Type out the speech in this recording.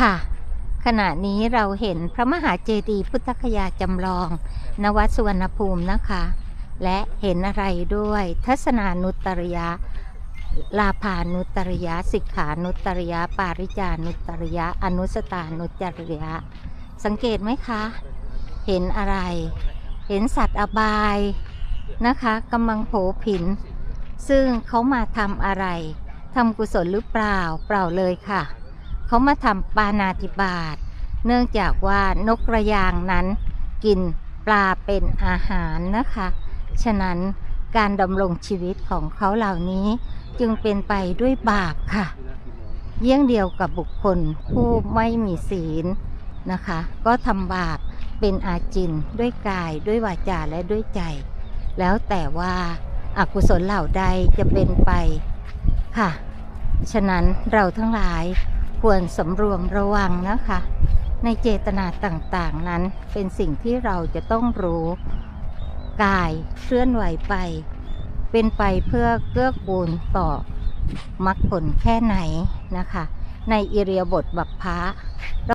ค่ะ ขณะนี้เราเห็นพระมหาเจดีย์พุทธคยาจำลอง นวัดสุวรรณภูมินะคะ และเห็นอะไรด้วยทัศนานุตริยะลาภานุตริยะสิกขานุตริยะปาริจานุตริยะอนุสตานุตตริยะสังเกตไหมคะ เห็นอะไร เห็นสัตว์อบายนะคะกำลังโผผิน ซึ่งเขามาทำอะไรทำกุศลหรือเปล่าเปล่าเลยค่ะ เขามาทำปานาติบาตเนื่องจากว่านกกระยางนั้นกินปลาเป็นอาหารนะคะ ฉะนั้นการดำรงชีวิตของเขาเหล่านี้จึงเป็นไปด้วยบาปค่ะ เยี่ยงเดียวกับบุคคลผู้ไม่มีศีลนะคะ ก็ทำบาปเป็นอาจินด้วยกายด้วยวาจาและด้วยใจ แล้วแต่ว่าอากุศลเหล่าใดจะเป็นไปค่ะ ฉะนั้นเราทั้งหลาย ควรสำรวมระวังนะคะ ในเจตนาต่างๆนั้นเป็นสิ่งที่เราจะต้องรู้กายเคลื่อนไหวไป เป็นไปเพื่อเกื้อกูลต่อมรรคผลแค่ไหนนะคะ ในอิเรียาบทบัพพะ